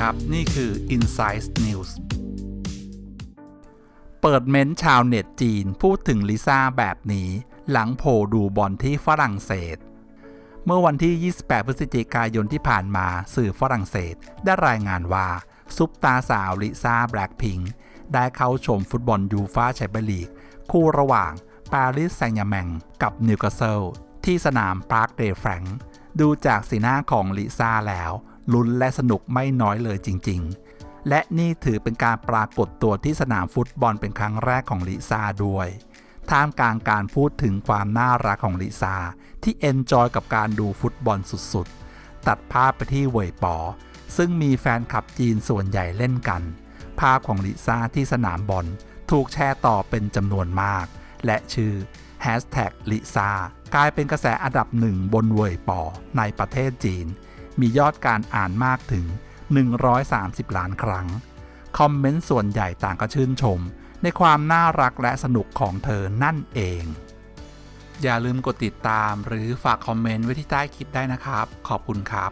ครับ นี่คือ Insight News เปิดเม้นท์ชาวเน็ตจีนพูดถึงลิซ่าแบบนี้ หลังโผล่ดูบอลที่ฝรั่งเศส เมื่อวันที่ 28 พฤศจิกายนที่ผ่านมาสื่อฝรั่งเศส ได้รายงานว่า ซุปตาสาวลิซ่าแบล็คพิงค์ได้เข้าชมฟุตบอลยูฟ่าแชมเปี้ยนลีก คู่ระหว่างปารีสแซงต์แยร์แมงกับนิวคาสเซิลที่สนามปาร์คเดแฟรงดูจากสีหน้าของลิซ่าแล้ว ลุ้นและสนุกไม่น้อยเลยจริง ๆ และนี่ถือเป็นการปรากฏตัวที่สนามฟุตบอลเป็นครั้งแรกของลิซ่าด้วย ท่ามกลางการพูดถึงความน่ารักของลิซ่าที่เอนจอยกับการดูฟุตบอลสุดๆ ตัดภาพไปที่เว่ยป๋อซึ่งมีแฟนคลับจีนส่วนใหญ่เล่นกัน ภาพของลิซ่าที่สนามบอลถูกแชร์ต่อเป็นจำนวนมาก และชื่อ Hashtag ลิซ่ากลายเป็นกระแสอันดับหนึ่งบนเว่ยป๋อในประเทศจีน มียอดการอ่านมากถึง 130 ล้านครั้ง คอมเมนต์ส่วนใหญ่ต่างก็ชื่นชม ในความน่ารักและสนุกของเธอนั่นเอง อย่าลืมกดติดตามหรือฝากคอมเมนต์ไว้ที่ใต้คลิปได้นะครับ ขอบคุณครับ